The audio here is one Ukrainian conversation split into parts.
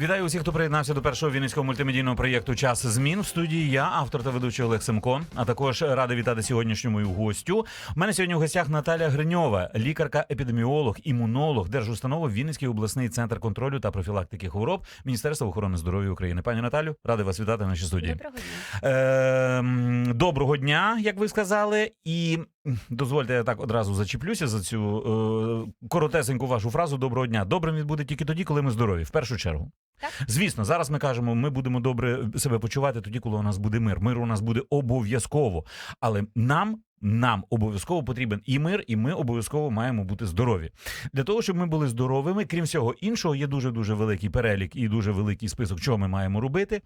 Вітаю усіх, хто приєднався до першого вінницького мультимедійного проєкту Час змін в студії. Я автор та ведучий Олег Семко. А також радий вітати сьогоднішню мою гостю. У мене сьогодні в гостях Наталя Гриньова, лікарка-епідеміолог, імунолог, держустанова Вінницький обласний центр контролю та профілактики хвороб Міністерства охорони здоров'я України. Пані Наталю, радий вас вітати в нашій студії. Доброго дня. Е, дня, як ви сказали, і дозвольте, я так одразу зачіплюся за цю е, коротесеньку вашу фразу. Доброго дня. Добрим він буде тільки тоді, коли ми здорові, в першу чергу. Так. Звісно, зараз ми кажемо, ми будемо добре себе почувати тоді, коли у нас буде мир. Мир у нас буде обов'язково, але нам. Нам обов'язково потрібен і мир, і ми обов'язково маємо бути здорові. Для того, щоб ми були здоровими, крім всього іншого, є дуже дуже великий перелік і дуже великий список, чого ми маємо робити.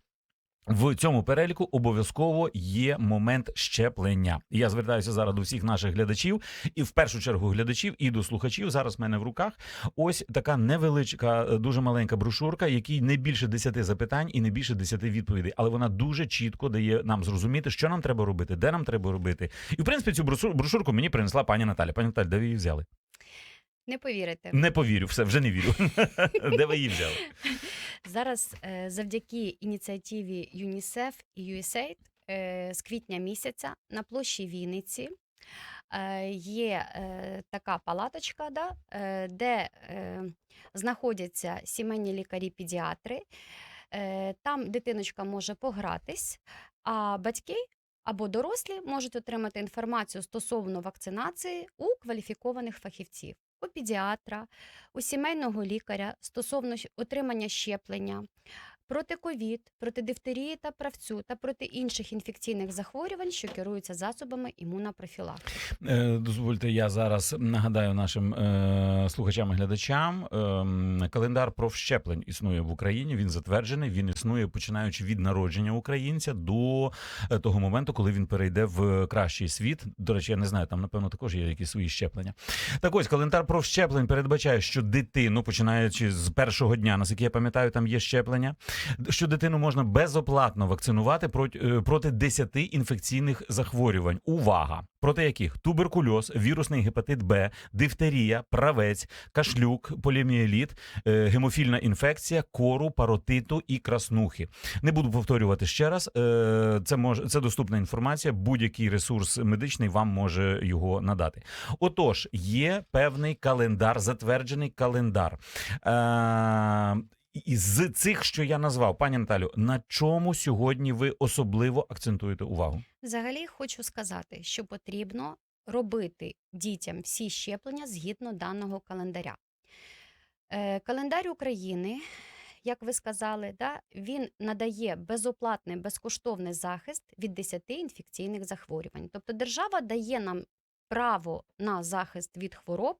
В цьому переліку обов'язково є момент щеплення. Я звертаюся зараз до всіх наших глядачів, і в першу чергу глядачів і до слухачів. Зараз в мене в руках ось така невеличка, е, дуже маленька брошурка, якій не більше 10 запитань і не більше 10 відповідей. Але вона дуже чітко дає нам зрозуміти, що нам треба робити, де нам треба робити. І в принципі цю брошур- брошурку мені принесла пані Наталя. Пані Наталя, де ви її взяли? Не повірите. Не повірю, все вже не вірю. Де ви її взяли? Зараз е, завдяки ініціативі ЮНІСЕФ і USAID е, з квітня місяця на площі Вінниці е, є така палаточка, да, де знаходяться сімейні лікарі-педіатри. Там дитиночка може погратись, а батьки або дорослі можуть отримати інформацію стосовно вакцинації у кваліфікованих фахівців. У педіатра, у сімейного лікаря стосовно отримання щеплення проти ковід, проти дифтерії та правцю та проти інших інфекційних захворювань, що керуються засобами імунопрофілактики. Е, Дозвольте, я зараз нагадаю нашим е, слухачам і глядачам. Е, календар профщеплень існує в Україні. Він затверджений. Він існує починаючи від народження українця до е, того моменту, коли він перейде в кращий світ. До речі, я не знаю, там напевно також є якісь свої щеплення. Так ось календар профщеплень передбачає, що дитину, починаючи з першого дня, наскільки я пам'ятаю, там є щеплення. Що дитину можна безоплатно вакцинувати проти, е, проти 10 інфекційних захворювань. Увага! Проти яких туберкульоз, вірусний гепатит Б, дифтерія, правець, кашлюк, поліомієліт, е, гемофільна інфекція, кору, паротиту і краснухи. Не буду повторювати ще раз. е, Це може це доступна інформація. Будь-який ресурс медичний вам може його надати. Отож, є певний календар, затверджений календар. І з цих, що я назвав, пані Наталю, на чому сьогодні ви особливо акцентуєте увагу? Взагалі хочу сказати, що потрібно робити дітям всі щеплення згідно даного календаря. Е, Календар України, як ви сказали, да, він надає безоплатний безкоштовний захист від 10 інфекційних захворювань. Тобто держава дає нам право на захист від хвороб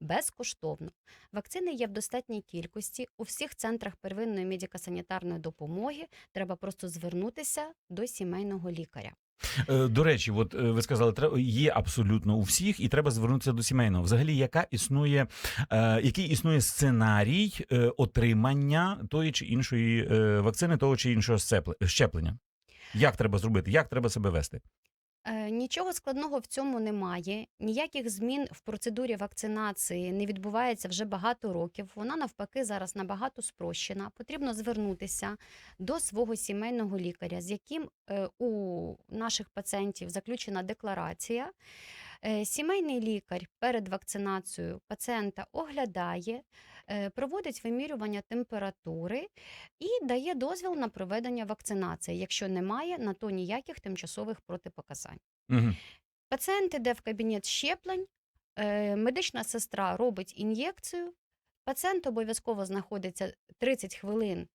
безкоштовно. Вакцини є в достатній кількості у всіх центрах первинної медико-санітарної допомоги. Треба просто звернутися до сімейного лікаря. Е, До речі, от е, ви сказали, є абсолютно у всіх, і треба звернутися до сімейного. Взагалі, яка існує, е, який існує сценарій отримання тої чи іншої вакцини, того чи іншого щеплення? Як треба зробити? Як треба себе вести? Е, Нічого складного в цьому немає. Ніяких змін в процедурі вакцинації не відбувається вже багато років. Вона навпаки зараз набагато спрощена. Потрібно звернутися до свого сімейного лікаря, з яким е, у наших пацієнтів заключена декларація. Е, Сімейний лікар перед вакцинацією пацієнта оглядає, е, проводить вимірювання температури і дає дозвіл на проведення вакцинації, якщо немає на то ніяких тимчасових протипоказань. Угу. Пацієнт іде в кабінет щеплень, е, медична сестра робить ін'єкцію. Пацієнт обов'язково знаходиться 30 хвилин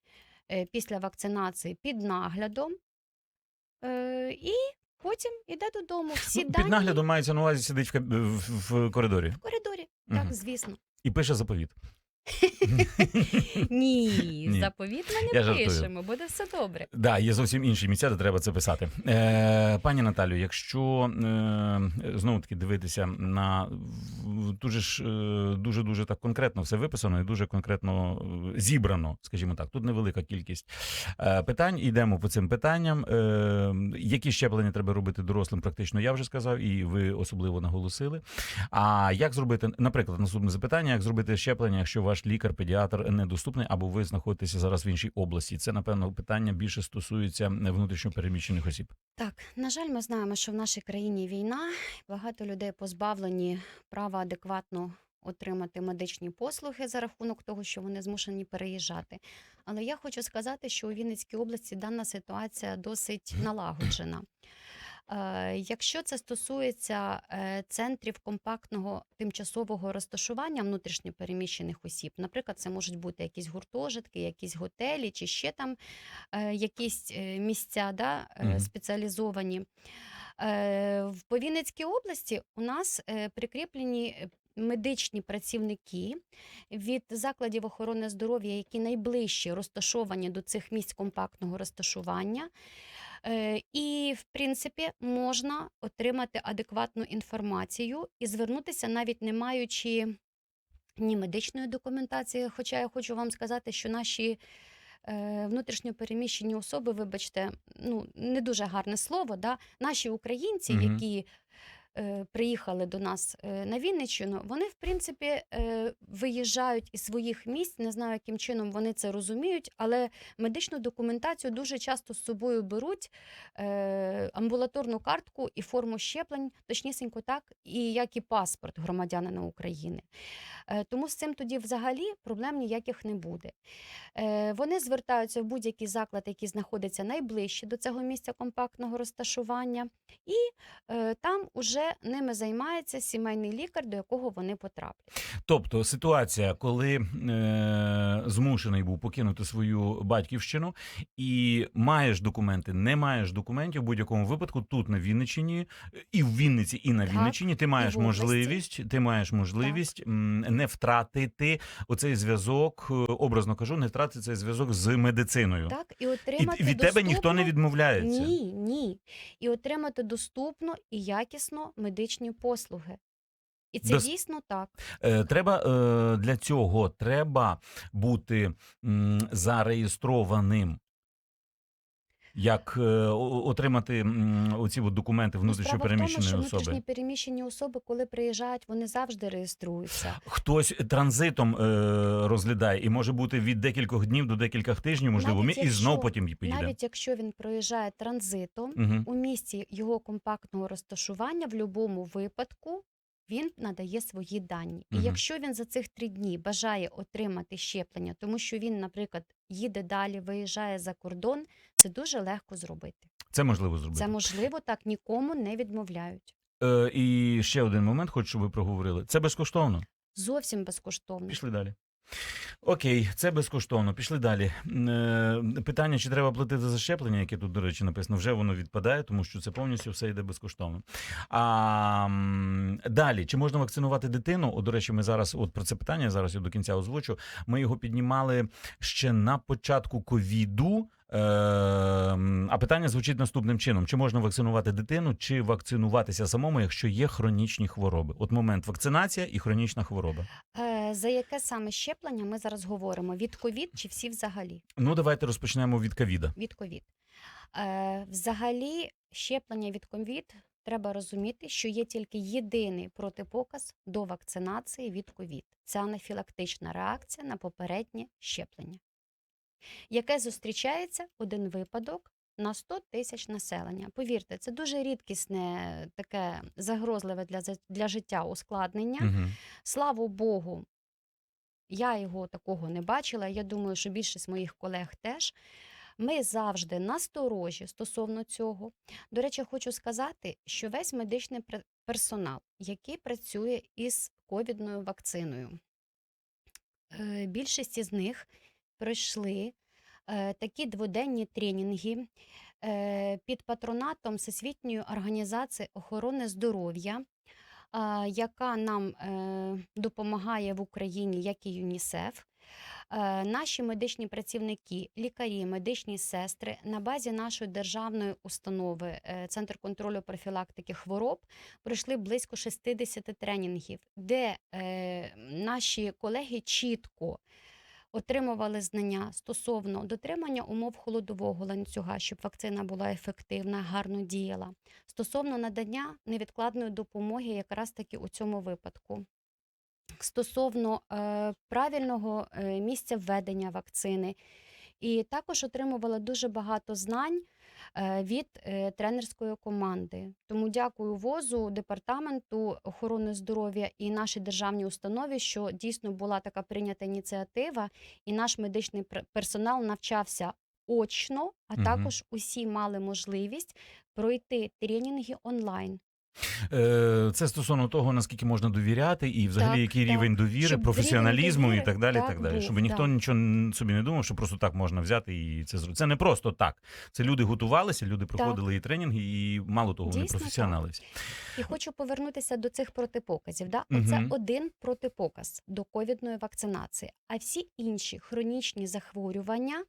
після вакцинації під наглядом. І потім іде додому. Всі Ну, дані під наглядом мається на увазі сидить в, в, в коридорі в коридорі. так, Так, звісно. і пише заповіт. Ні, Ні. заповіт ми Я не жартую. пишемо, буде все добре. Да, є зовсім інші місця, де треба це писати. Е, пані Наталю, якщо е, знову таки дивитися на в- дуже ж е, дуже дуже так конкретно все виписано і дуже конкретно е, зібрано, скажімо так. Тут невелика кількість е, питань. Йдемо по цим питанням. Е, які щеплення треба робити дорослим? Практично я вже сказав, і ви особливо наголосили. А як зробити, наприклад, наступне запитання: як зробити щеплення, якщо ваш лікар, педіатр недоступний, або ви знаходитеся зараз в іншій області? Це напевно питання більше стосується внутрішньопереміщених осіб. Так, на жаль, ми знаємо, що в нашій країні війна, багато людей позбавлені права адекватно отримати медичні послуги за рахунок того, що вони змушені переїжджати. Але я хочу сказати, що у Вінницькій області дана ситуація досить налагоджена. Е, Якщо це стосується е, центрів компактного тимчасового розташування внутрішньопереміщених осіб, наприклад, це можуть бути якісь гуртожитки, якісь готелі чи ще там е, якісь місця да, спеціалізовані. В по Вінницькій області у нас прикріплені медичні працівники від закладів охорони здоров'я, які найближче розташовані до цих місць компактного розташування. Е, І, в принципі, можна отримати адекватну інформацію і звернутися, навіть не маючи ні медичної документації. Хоча я хочу вам сказати, що наші е, внутрішньо переміщені особи, вибачте, ну не дуже гарне слово, да? наші українці, угу. які приїхали до нас е, на Вінниччину, вони, в принципі, е, виїжджають із своїх місць. Не знаю, яким чином вони це розуміють, але медичну документацію дуже часто з собою беруть е, амбулаторну картку і форму щеплень, точнісінько так, і як і паспорт громадянина України. Е, Тому з цим тоді взагалі проблем ніяких не буде. Е, Вони звертаються в будь-який заклад, який знаходиться найближче до цього місця компактного розташування, і е, там уже ними займається сімейний лікар, до якого вони потраплять. Тобто ситуація, коли е, змушений був покинути свою батьківщину, і маєш документи, не маєш документів, в будь-якому випадку тут на Вінниччині, і в Вінниці, і на Так, Вінниччині, ти маєш можливість, ти маєш можливість м, не втратити оцей зв'язок, е, образно кажу, не втратити цей зв'язок з медициною. Так, і І отримати від тебе ніхто не відмовляється. Ні, ні. І отримати доступно і якісно медичні послуги. І це Дос- дійсно так. Е, Треба е, для цього треба бути м, зареєстрованим. Як е, отримати оці от документи Ну, внутрішньопереміщеної що особи? внутрішні переміщені особи, коли приїжджають, вони завжди реєструються. Хтось транзитом е, розглядає і може бути від декількох днів до декількох тижнів, можливо, Навіть і знов потім поїде. Навіть якщо він проїжджає транзитом, Угу. у місці його компактного розташування в будь-якому випадку він надає свої дані. І якщо він за цих три дні бажає отримати щеплення, тому що він, наприклад, їде далі, виїжджає за кордон, це дуже легко зробити. Це можливо зробити. Це можливо так нікому не відмовляють. Е, і ще один момент, хочу, щоб ви проговорили. Це безкоштовно. Зовсім безкоштовно. Пішли далі. Окей, це безкоштовно. Пішли далі. Е, Питання, чи треба платити за щеплення, яке тут, до речі, написано, вже воно відпадає, тому що це повністю все йде безкоштовно. А далі, чи можна вакцинувати дитину? О, до речі, ми зараз, от про це питання, зараз я до кінця озвучу. Ми його піднімали ще на початку ковіду. Е, а питання звучить наступним чином: чи можна вакцинувати дитину, чи вакцинуватися самому, якщо є хронічні хвороби? От момент вакцинація і хронічна хвороба. За яке саме щеплення ми зараз говоримо? Від ковід чи всі взагалі? Ну, давайте розпочнемо від ковіда. від ковід. Е, взагалі, щеплення від ковід треба розуміти, що є тільки єдиний протипоказ до вакцинації від ковід. Це анафілактична реакція на попереднє щеплення, яке зустрічається один випадок на 100 тисяч населення. Повірте, це дуже рідкісне таке загрозливе для, для життя ускладнення. Угу. Слава Богу, я його такого не бачила. Я думаю, що більшість моїх колег теж. Ми завжди насторожі стосовно цього. До речі, хочу сказати, що весь медичний персонал, який працює із ковідною вакциною, е, більшість із них пройшли е, такі дводенні тренінги е, під патронатом Всесвітньої організації охорони здоров'я. Яка нам е, допомагає в Україні, як і ЮНІСЕФ. Е, Наші медичні працівники, лікарі, медичні сестри на базі нашої державної установи е, Центр контролю профілактики хвороб пройшли близько 60 тренінгів, де наші колеги чітко отримували знання стосовно дотримання умов холодового ланцюга, щоб вакцина була ефективна, гарно діяла, стосовно надання невідкладної допомоги якраз таки у цьому випадку. Стосовно е, правильного е, місця введення вакцини, і також отримувала дуже багато знань від е, тренерської команди. Тому дякую ВОЗу, департаменту охорони здоров'я і нашій державній установі, що дійсно була така прийнята ініціатива, і наш медичний пер- персонал навчався очно, а також усі мали можливість пройти тренінги онлайн. Е, Це стосовно того, наскільки можна довіряти, і взагалі Так, який так. рівень довіри, Щоб професіоналізму рівень і так далі. і довіри, так далі. так, Щоб ніхто да. нічого собі не думав, що просто так можна взяти і це зробити. Це не просто так. Це люди готувалися, люди проходили і тренінги, і мало того, вони Дійсно, професіонали. всі. І хочу повернутися до цих протипоказів. Да? Оце Мгм. один протипоказ до ковідної вакцинації. А всі інші хронічні захворювання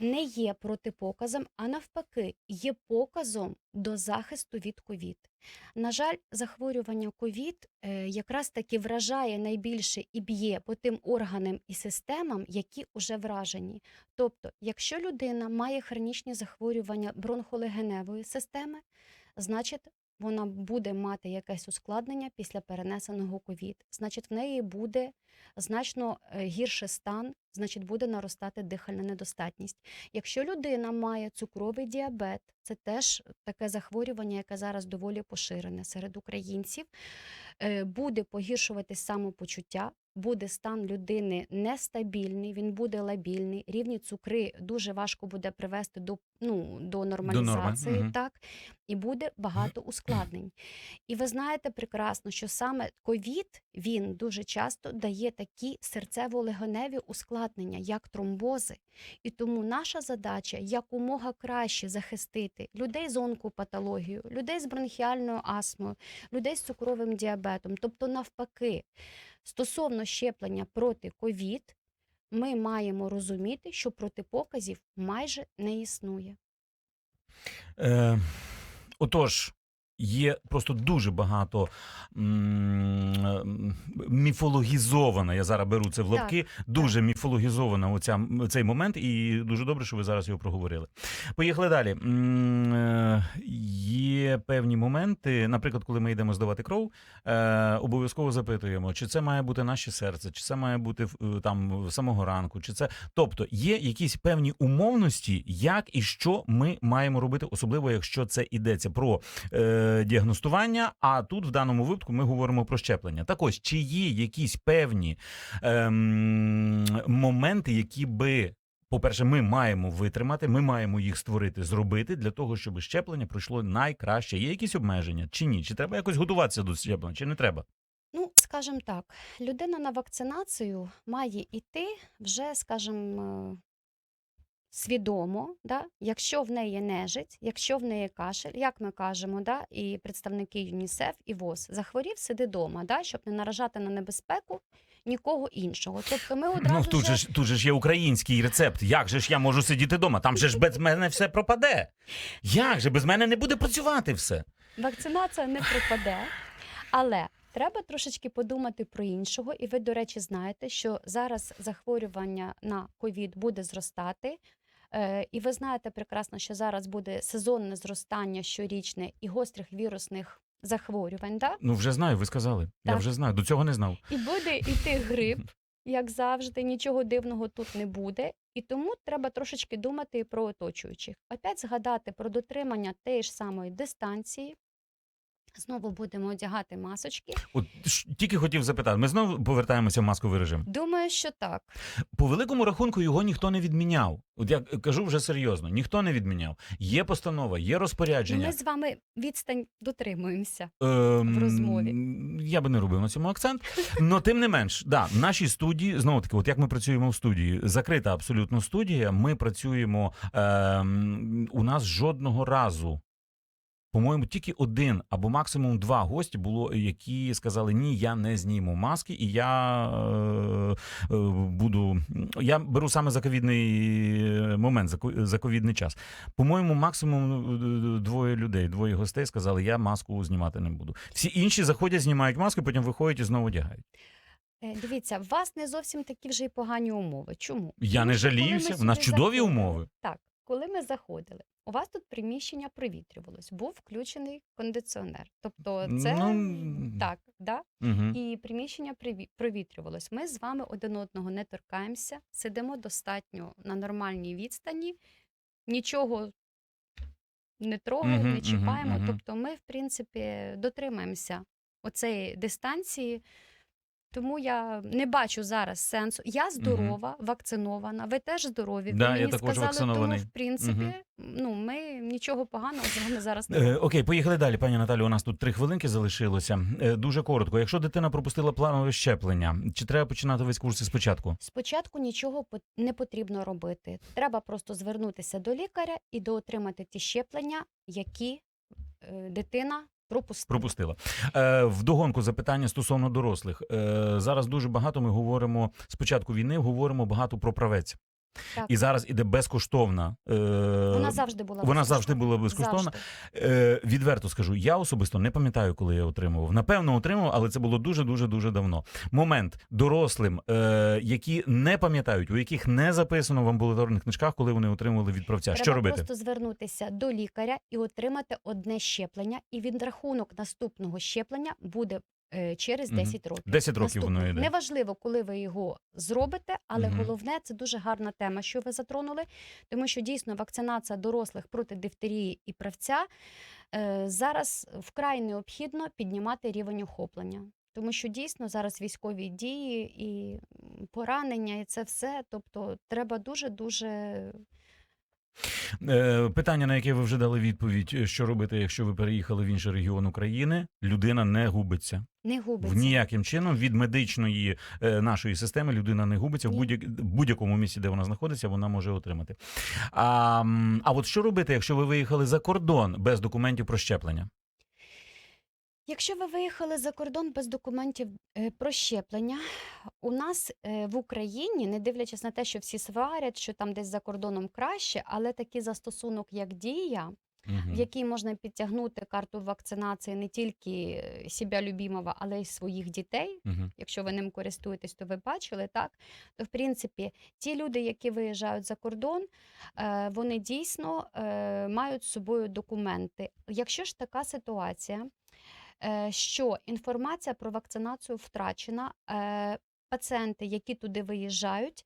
не є протипоказом, а навпаки, є показом до захисту від ковід. На жаль, захворювання ковід е, якраз таки вражає найбільше і б'є по тим органам і системам, які вже вражені. Тобто, якщо людина має хронічні захворювання бронхолегеневої системи, значить вона буде мати якесь ускладнення після перенесеного ковід. Значить, в неї буде значно е, гірший стан, значить, буде наростати дихальна недостатність. Якщо людина має цукровий діабет, це теж таке захворювання, яке зараз доволі поширене серед українців, е, буде погіршуватись самопочуття. Буде стан людини нестабільний, він буде лабільний, рівні цукри дуже важко буде привести до, ну, до нормалізації, мгм. так, і буде багато ускладнень. І ви знаєте прекрасно, що саме ковід він дуже часто дає такі серцево-легеневі ускладнення, як тромбози. І тому наша задача якомога краще захистити людей з онкопатологією, людей з бронхіальною астмою, людей з цукровим діабетом. Тобто, навпаки, стосовно щеплення проти ковід, ми маємо розуміти, що протипоказів майже не існує. Е, отож, є просто дуже багато міфологізована. Я зараз беру це в лапки. дуже міфологізована оця, цей момент, і дуже добре, що ви зараз його проговорили. Поїхали далі. Е, Є певні моменти, наприклад, коли ми йдемо здавати кров, е, обов'язково запитуємо, чи це має бути наше серце, чи це має бути е, там самого ранку, чи це. Тобто є якісь певні умовності, як і що ми маємо робити, особливо якщо це йдеться про е, діагностування. А тут в даному випадку ми говоримо про щеплення. Так ось, чи є якісь певні ем, моменти, які би. По-перше, ми маємо витримати, ми маємо їх створити, зробити для того, щоб щеплення пройшло найкраще. Є якісь обмеження чи ні? Чи треба якось готуватися до щеплення, чи не треба? Ну, скажімо так, людина на вакцинацію має йти вже, скажімо, свідомо, да? якщо в неї нежить, якщо в неї кашель, як ми кажемо, да? і представники ЮНІСЕФ і ВОЗ, захворів, сиди вдома, да? щоб не наражати на небезпеку нікого іншого. Тобто ми одразу Ну тут же ж тут же ж є український рецепт. Як же ж я можу сидіти вдома? Там же ж без мене все пропаде. Як же без мене не буде працювати все? Вакцинація не пропаде, але треба трошечки подумати про іншого. І ви, до речі, знаєте, що зараз захворювання на ковід буде зростати. Е, І ви знаєте прекрасно, що зараз буде сезонне зростання щорічне і гострих вірусних захворювань. так? Ну вже знаю, ви сказали. Я вже знаю. До цього не знав. І буде йти грип, як завжди, нічого дивного тут не буде. І тому треба трошечки думати і про оточуючих. Опять згадати про дотримання тієї ж самої дистанції. Знову будемо одягати масочки. От тільки хотів запитати. Ми знову повертаємося в масковий режим. Думаю, що так. По великому рахунку його ніхто не відміняв. От я кажу вже серйозно, ніхто не відміняв. Є постанова, є розпорядження. Ми з вами відстань дотримуємося. Ем, в розмові. Я би не робив на цьому акцент. Но тим не менш, да, в нашій студії, знову таки, от як ми працюємо в студії, закрита абсолютно студія. Ми працюємо. Ем, у нас жодного разу По-моєму, тільки один або максимум два гості було, які сказали: ні, я не зніму маски, і я е, е, буду. Я беру саме заковідний момент, зако- заковідний час. По-моєму, максимум е, двоє людей, двоє гостей сказали, я маску знімати не буду. Всі інші заходять, знімають маску, потім виходять і знову одягають. Е, Дивіться, в вас не зовсім такі вже й погані умови. Чому? Я Тому не жаліюся, в нас чудові заходили- умови. Так, коли ми заходили, у вас тут приміщення провітрювалось, був включений кондиціонер. Тобто, це Ну, так, да? Угу. і приміщення провітрювалось. Ми з вами один одного не торкаємося, сидимо достатньо на нормальній відстані, нічого не трогаємо, Мгм, не чіпаємо. мгм. Тобто, ми, в принципі, дотримаємося оцеї дистанції. Тому я не бачу зараз сенсу. Я здорова, вакцинована, ви теж здорові. Да, ви я також сказали, вакцинований. тому в принципі, Мгм. ну ми нічого поганого з вами зараз не Е, окей, поїхали далі. Пані Наталі, у нас тут три хвилинки залишилося. Е, дуже коротко. Якщо дитина пропустила планове щеплення, чи треба починати весь курс спочатку? Спочатку нічого не потрібно робити. Треба просто звернутися до лікаря і доотримати ті щеплення, які е, дитина пропустила. Пропустила. Е, вдогонку запитання стосовно дорослих. Е, зараз дуже багато ми говоримо з початку війни, говоримо багато про правець. Так. І зараз іде безкоштовна. Е, Вона завжди була вона завжди була безкоштовна. Завжди. Е, відверто скажу, я особисто не пам'ятаю, коли я отримував. Напевно, отримав, але це було дуже дуже дуже давно. Момент дорослим, е, які не пам'ятають, у яких не записано в амбулаторних книжках, коли вони отримували від правця. Треба Що робити? просто звернутися до лікаря і отримати одне щеплення, і відрахунок наступного щеплення буде е, через Мгм. 10 років. 10 років воно йде. Неважливо, коли ви його зробите, але Мгм. головне це дуже гарна тема, що ви затронули, тому що дійсно вакцинація дорослих проти дифтерії і правця е, зараз вкрай необхідно піднімати рівень охоплення. Тому що дійсно зараз військові дії і м, поранення, і це все. Тобто треба дуже дуже питання, на яке ви вже дали відповідь: що робити, якщо ви переїхали в інший регіон України, людина не губиться. не В ніяким чином від медичної е, нашої системи людина не губиться в будь-як, будь-якому місці, де вона знаходиться, вона може отримати. А, а от що робити, якщо ви виїхали за кордон без документів про щеплення? Якщо ви виїхали за кордон без документів е, про щеплення, у нас е, в Україні, не дивлячись на те, що всі сварять, що там десь за кордоном краще, але такий застосунок, як дія, в якій можна підтягнути карту вакцинації не тільки е, себе любимого, але й своїх дітей. Мгм. Якщо ви ним користуєтесь, то ви бачили так. То в принципі, ті люди, які виїжджають за кордон, вони дійсно мають з собою документи. Якщо ж така ситуація, що інформація про вакцинацію втрачена. е, Пацієнти, які туди виїжджають,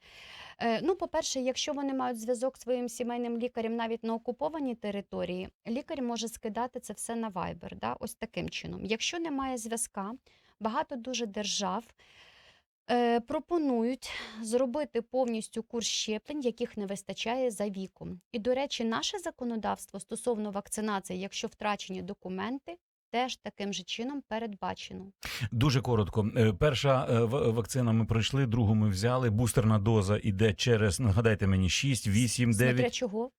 е, ну, по-перше, якщо вони мають зв'язок з своїм сімейним лікарем навіть на окупованій території, лікар може скидати це все на Viber, да, ось таким чином. Якщо немає зв'язка, багато дуже держав е, пропонують зробити повністю курс щеплень, яких не вистачає за віком. І, до речі, наше законодавство стосовно вакцинації, якщо втрачені документи, теж таким же чином передбачено. Дуже коротко. Е, Перша е, вакцина ми пройшли, другу ми взяли. Бустерна доза іде через, нагадайте мені, 6, 8, Смотря 9. чого?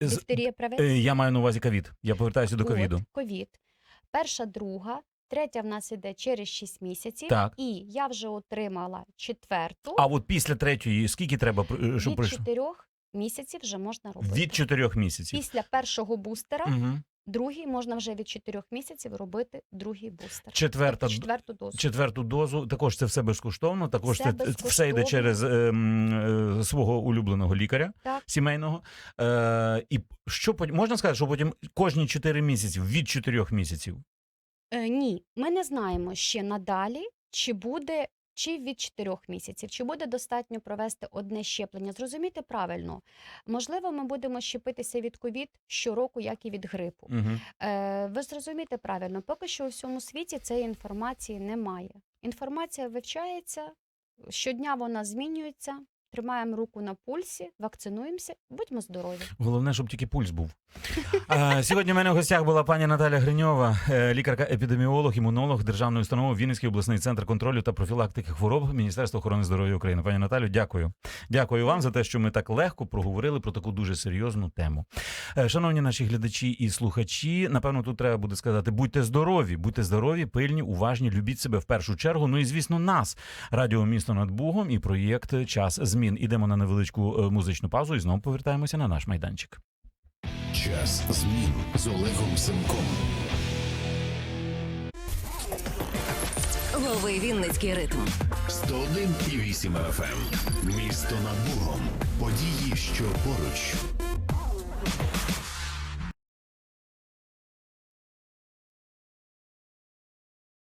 З- Дифтерія правець? Е, Я маю на увазі ковід. Я повертаюся до ковіду. ковід. Перша, друга, третя в нас іде через 6 місяців. Так. І я вже отримала четверту. А от після третьої, скільки треба, щоб від? 4 місяців вже можна робити. Від чотирьох місяців. Після першого бустера, Угу. Другий можна вже від 4 місяців робити другий бустер. Четверта Тобто четверту дозу. Четверту дозу також це все безкоштовно. Також Все це все йде через е, е, свого улюбленого лікаря Так. сімейного. Е, і що можна сказати, що потім кожні 4 місяці від 4 місяців. Е, ні, ми не знаємо ще надалі, чи буде. Чи від 4 місяців, чи буде достатньо провести одне щеплення? Зрозумійте правильно. Можливо, ми будемо щепитися від ковід щороку, як і від грипу. Угу. Е, ви зрозумієте правильно, поки що у всьому світі цієї інформації немає. Інформація вивчається, щодня вона змінюється, тримаємо руку на пульсі, вакцинуємося, будьмо здорові. Головне, щоб тільки пульс був. Сьогодні в мене в гостях була пані Наталя Гриньова, е, лікарка-епідеміолог, імунолог Державної установи Вінницький обласний центр контролю та профілактики хвороб Міністерства охорони здоров'я України. Пані Наталю, дякую. Дякую вам за те, що ми так легко проговорили про таку дуже серйозну тему. Е, Шановні наші глядачі і слухачі, напевно, тут треба буде сказати: будьте здорові, будьте здорові, пильні, уважні, любіть себе в першу чергу. Ну і звісно, нас радіо місто над Бугом і проєкт Час змін. Ідемо на невеличку е, музичну паузу і знову повертаємося на наш майданчик. Час змін з Олегом Семком. Новий Вінницький ритм. 101,8 FM. Місто над Богом. Події, що поруч.